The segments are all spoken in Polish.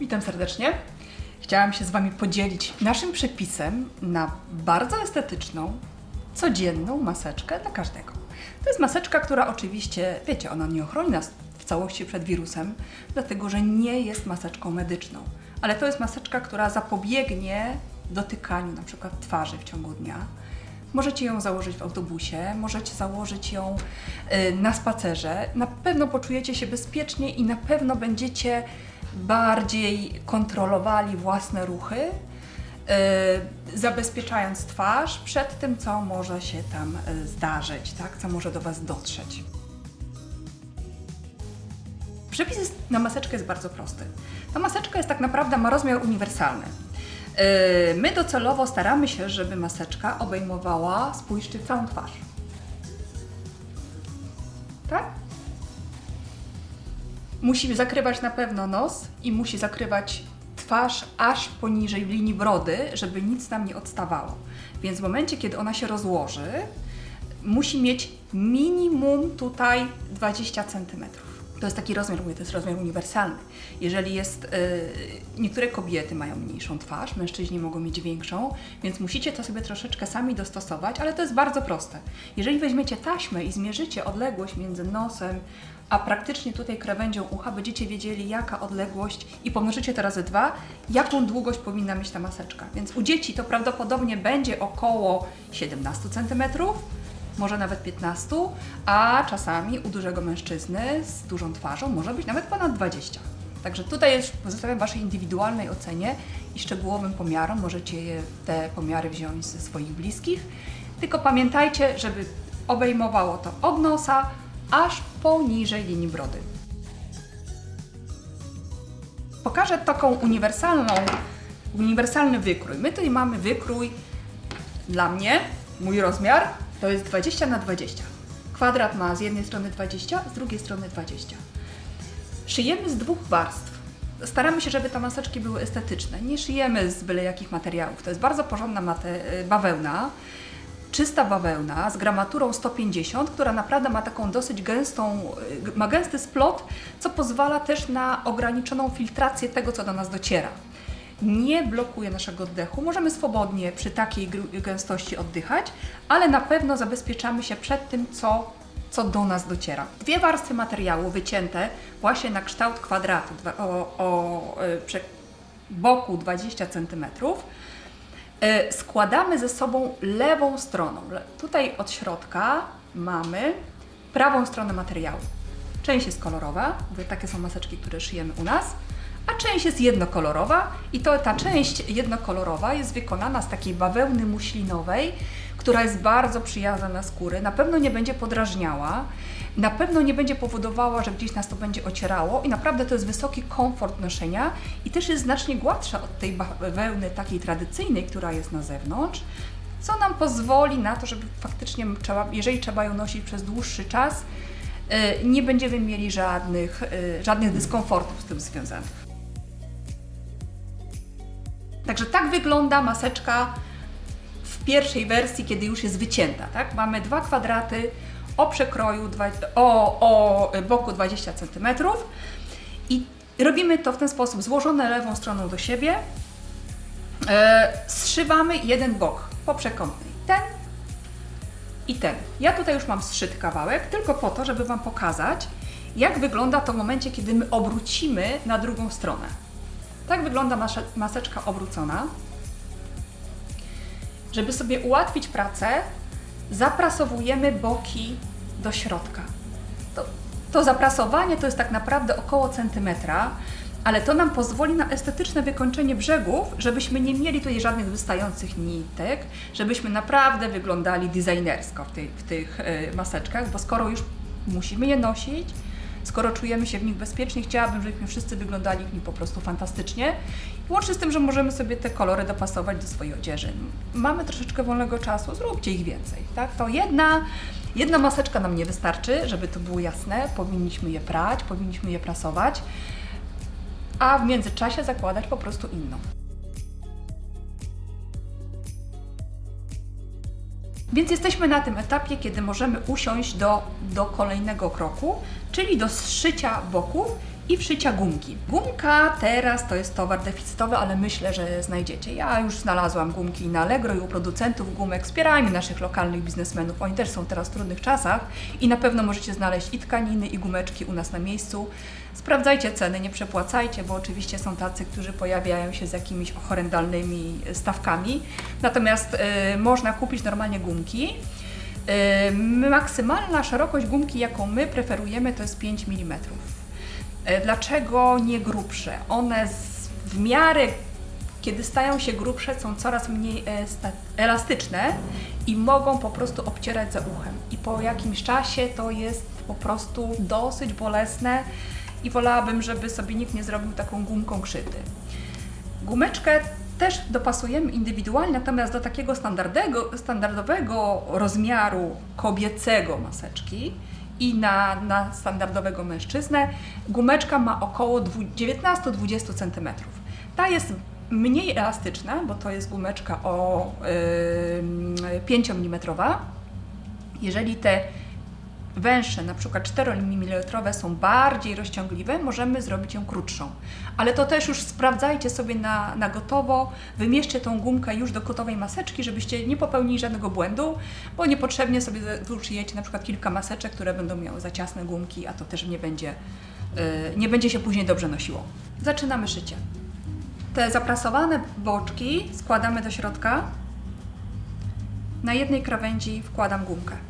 Witam serdecznie. Chciałam się z Wami podzielić naszym przepisem na bardzo estetyczną, codzienną maseczkę dla każdego. To jest maseczka, która oczywiście, wiecie, ona nie ochroni nas w całości przed wirusem, dlatego że nie jest maseczką medyczną. Ale to jest maseczka, która zapobiegnie dotykaniu na przykład twarzy w ciągu dnia. Możecie ją założyć w autobusie, możecie założyć ją y, na spacerze. Na pewno poczujecie się bezpiecznie i na pewno będziecie bardziej kontrolowali własne ruchy, y, zabezpieczając twarz przed tym, co może się tam y, zdarzyć, tak? co może do Was dotrzeć. Przepis na maseczkę jest bardzo prosty. Ta maseczka jest tak naprawdę, ma rozmiar uniwersalny. Yy, My docelowo staramy się, żeby maseczka obejmowała, spójrzcie, całą twarz. Musi zakrywać na pewno nos i musi zakrywać twarz aż poniżej linii brody, żeby nic nam nie odstawało. Więc w momencie, kiedy ona się rozłoży, musi mieć minimum tutaj 20 cm. To jest taki rozmiar, mówię, to jest rozmiar uniwersalny. Jeżeli jest, yy, niektóre kobiety mają mniejszą twarz, mężczyźni mogą mieć większą, więc musicie to sobie troszeczkę sami dostosować, ale to jest bardzo proste. Jeżeli weźmiecie taśmę i zmierzycie odległość między nosem a praktycznie tutaj krawędzią ucha, będziecie wiedzieli jaka odległość i pomnożycie to razy dwa, jaką długość powinna mieć ta maseczka. Więc u dzieci to prawdopodobnie będzie około 17 cm, może nawet 15, a czasami u dużego mężczyzny z dużą twarzą może być nawet ponad 20. Także tutaj już pozostawiam Waszej indywidualnej ocenie i szczegółowym pomiarom. Możecie te pomiary wziąć ze swoich bliskich. Tylko pamiętajcie, żeby obejmowało to od nosa aż poniżej linii brody. Pokażę taką uniwersalną, uniwersalny wykrój. My tutaj mamy wykrój dla mnie, mój rozmiar to jest 20 na 20. Kwadrat ma z jednej strony 20, z drugiej strony 20. Szyjemy z dwóch warstw. Staramy się, żeby te maseczki były estetyczne. Nie szyjemy z byle jakich materiałów. To jest bardzo porządna mate- bawełna, czysta bawełna z gramaturą 150, która naprawdę ma taką dosyć gęstą, y, ma gęsty splot, co pozwala też na ograniczoną filtrację tego, co do nas dociera nie blokuje naszego oddechu. Możemy swobodnie przy takiej gęstości oddychać, ale na pewno zabezpieczamy się przed tym, co, co do nas dociera. Dwie warstwy materiału wycięte właśnie na kształt kwadratu o, o e, boku 20 cm. E, Składamy ze sobą lewą stroną. Tutaj od środka mamy prawą stronę materiału. Część jest kolorowa, takie są maseczki, które szyjemy u nas, a część jest jednokolorowa i to ta część jednokolorowa jest wykonana z takiej bawełny muślinowej, która jest bardzo przyjazna na skóry, na pewno nie będzie podrażniała, na pewno nie będzie powodowała, że gdzieś nas to będzie ocierało i naprawdę to jest wysoki komfort noszenia i też jest znacznie gładsza od tej bawełny takiej tradycyjnej, która jest na zewnątrz, co nam pozwoli na to, żeby faktycznie trzeba, jeżeli trzeba ją nosić przez dłuższy czas, y, nie będziemy mieli żadnych, y, żadnych dyskomfortów z tym związanych. Także tak wygląda maseczka w pierwszej wersji, kiedy już jest wycięta. Tak? Mamy dwa kwadraty o przekroju, o, o boku 20 cm i robimy to w ten sposób, złożone lewą stroną do siebie, e, zszywamy jeden bok po przekątnej, ten i ten. Ja tutaj już mam zszyty kawałek, tylko po to, żeby Wam pokazać, jak wygląda to w momencie, kiedy my obrócimy na drugą stronę. Tak wygląda masze- maseczka obrócona. Żeby sobie ułatwić pracę, zaprasowujemy boki do środka. To, to zaprasowanie to jest tak naprawdę około centymetra, ale to nam pozwoli na estetyczne wykończenie brzegów, żebyśmy nie mieli tutaj żadnych wystających nitek, żebyśmy naprawdę wyglądali designersko w, tej, w tych y, maseczkach, bo skoro już musimy je nosić, skoro czujemy się w nich bezpiecznie, chciałabym, żebyśmy wszyscy wyglądali w nich po prostu fantastycznie. Łącznie z tym, że możemy sobie te kolory dopasować do swojej odzieży. Mamy troszeczkę wolnego czasu, zróbcie ich więcej. Tak? To jedna, jedna maseczka nam nie wystarczy, żeby to było jasne. Powinniśmy je prać, powinniśmy je prasować, a w międzyczasie zakładać po prostu inną. Więc jesteśmy na tym etapie, kiedy możemy usiąść do, do kolejnego kroku, czyli do zszycia boków i wszycia gumki. Gumka teraz to jest towar deficytowy, ale myślę, że znajdziecie. Ja już znalazłam gumki na Allegro i u producentów gumek. Wspierajmy naszych lokalnych biznesmenów. Oni też są teraz w trudnych czasach i na pewno możecie znaleźć i tkaniny, i gumeczki u nas na miejscu. Sprawdzajcie ceny, nie przepłacajcie, bo oczywiście są tacy, którzy pojawiają się z jakimiś horrendalnymi stawkami. Natomiast y, można kupić normalnie gumki. Y, maksymalna szerokość gumki, jaką my preferujemy, to jest 5 mm. Y, dlaczego nie grubsze? One z, w miarę, kiedy stają się grubsze, są coraz mniej e, elastyczne i mogą po prostu obcierać za uchem. I po jakimś czasie to jest po prostu dosyć bolesne i wolałabym, żeby sobie nikt nie zrobił taką gumką krzywdy. Gumeczkę też dopasujemy indywidualnie, natomiast do takiego standardowego rozmiaru kobiecego maseczki i na, na standardowego mężczyznę gumeczka ma około dwu- 19-20 cm. Ta jest mniej elastyczna, bo to jest gumeczka o yy, 5 mm. Jeżeli te węższe, na przykład 4 mm są bardziej rozciągliwe, możemy zrobić ją krótszą. Ale to też już sprawdzajcie sobie na, na gotowo, wymierzcie tą gumkę już do gotowej maseczki, żebyście nie popełnili żadnego błędu, bo niepotrzebnie sobie uszyjecie na przykład kilka maseczek, które będą miały za ciasne gumki, a to też nie będzie, yy, nie będzie się później dobrze nosiło. Zaczynamy szycie. Te zaprasowane boczki składamy do środka. Na jednej krawędzi wkładam gumkę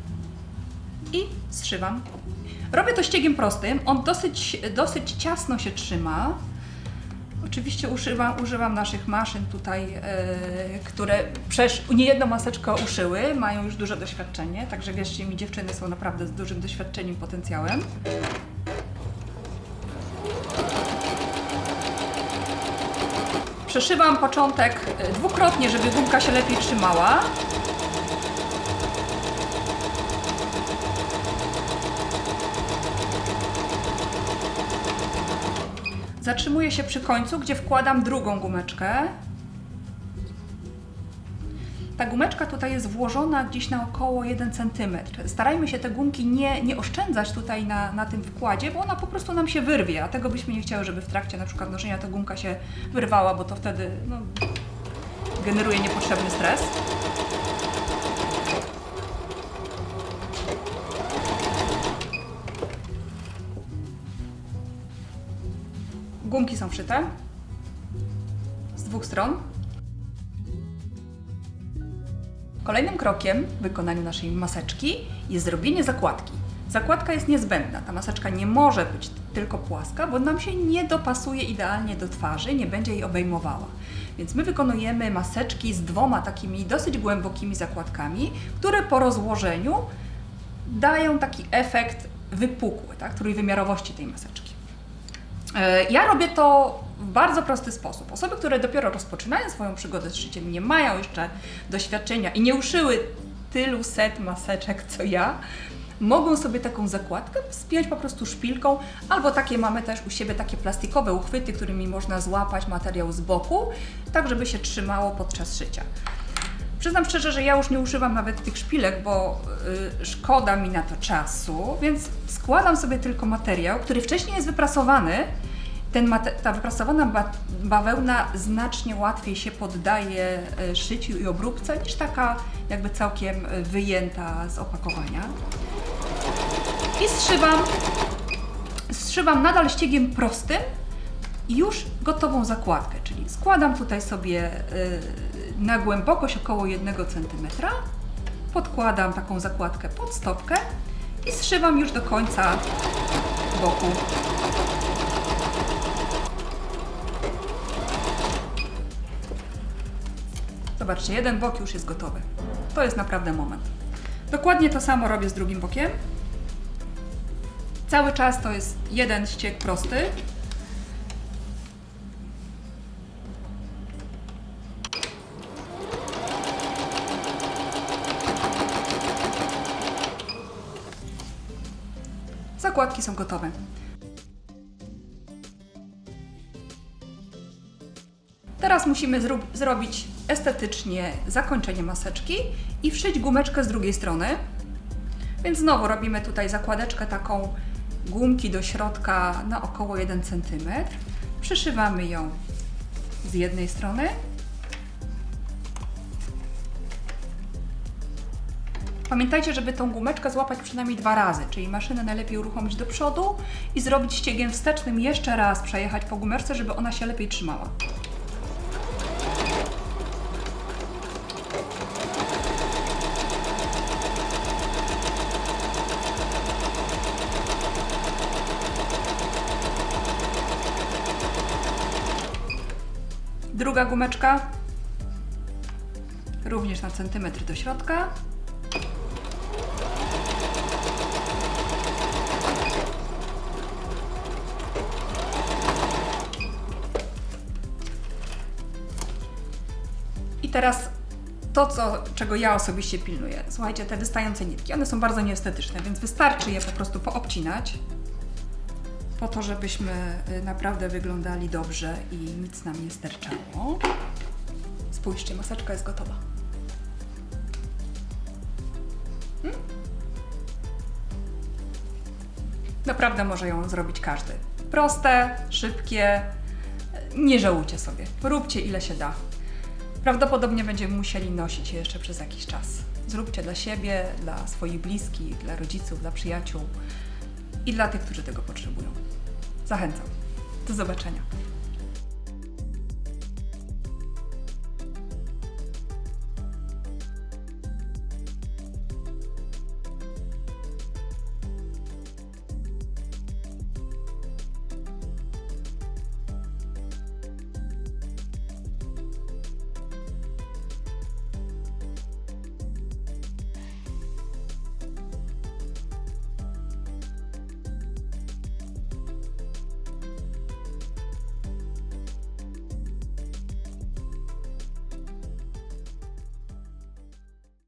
i zszywam. Robię to ściegiem prostym, on dosyć, dosyć ciasno się trzyma. Oczywiście używam, używam naszych maszyn tutaj, e, które przecież niejedną maseczkę uszyły, mają już duże doświadczenie, także wierzcie mi, dziewczyny są naprawdę z dużym doświadczeniem, potencjałem. Przeszywam początek e, dwukrotnie, żeby gumka się lepiej trzymała. Zatrzymuję się przy końcu, gdzie wkładam drugą gumeczkę. Ta gumeczka tutaj jest włożona gdzieś na około 1 cm. Starajmy się te gumki nie, nie oszczędzać tutaj na, na tym wkładzie, bo ona po prostu nam się wyrwie, a tego byśmy nie chciały, żeby w trakcie na przykład noszenia ta gumka się wyrwała, bo to wtedy no, generuje niepotrzebny stres. Gumki są wszyte z dwóch stron. Kolejnym krokiem w wykonaniu naszej maseczki jest zrobienie zakładki. Zakładka jest niezbędna. Ta maseczka nie może być tylko płaska, bo nam się nie dopasuje idealnie do twarzy, nie będzie jej obejmowała. Więc my wykonujemy maseczki z dwoma takimi dosyć głębokimi zakładkami, które po rozłożeniu dają taki efekt wypukły, tak, trójwymiarowości tej maseczki. E, Ja robię to w bardzo prosty sposób. Osoby, które dopiero rozpoczynają swoją przygodę z szyciem, nie mają jeszcze doświadczenia i nie uszyły tylu set maseczek co ja, mogą sobie taką zakładkę spiąć po prostu szpilką, albo takie mamy też u siebie takie plastikowe uchwyty, którymi można złapać materiał z boku, tak żeby się trzymało podczas szycia. Przyznam szczerze, że ja już nie używam nawet tych szpilek, bo y, szkoda mi na to czasu, więc składam sobie tylko materiał, który wcześniej jest wyprasowany. Ten ta wyprasowana ba- bawełna znacznie łatwiej się poddaje y, szyciu i obróbce niż taka jakby całkiem y, wyjęta z opakowania. I zszywam, zszywam nadal ściegiem prostym już gotową zakładkę, czyli składam tutaj sobie y, na głębokość około 1 cm, podkładam taką zakładkę pod stopkę i zszywam już do końca boku. Zobaczcie, jeden bok już jest gotowy. To jest naprawdę moment. Dokładnie to samo robię z drugim bokiem. Cały czas to jest jeden ścieg prosty, Zakładki są gotowe. Teraz musimy zrobić estetycznie zakończenie maseczki i wszyć gumeczkę z drugiej strony. Więc znowu robimy tutaj zakładeczkę taką gumki do środka na około 1 cm. Przyszywamy ją z jednej strony. Pamiętajcie, żeby tą gumeczkę złapać przynajmniej dwa razy, czyli maszynę najlepiej uruchomić do przodu i zrobić ściegiem wstecznym jeszcze raz przejechać po gumeczce, żeby ona się lepiej trzymała. Druga gumeczka, również na centymetr do środka. I teraz to, co, czego ja osobiście pilnuję. Słuchajcie, te wystające nitki, one są bardzo nieestetyczne, więc wystarczy je po prostu poobcinać po to, żebyśmy y, naprawdę wyglądali dobrze i nic nam nie sterczało. Spójrzcie, maseczka jest gotowa. Hmm? Naprawdę może ją zrobić każdy. Proste, szybkie, nie żałujcie sobie. Róbcie ile się da. Prawdopodobnie będziemy musieli nosić je jeszcze przez jakiś czas. Zróbcie dla siebie, dla swoich bliskich, dla rodziców, dla przyjaciół i dla tych, którzy tego potrzebują. Zachęcam. Do zobaczenia.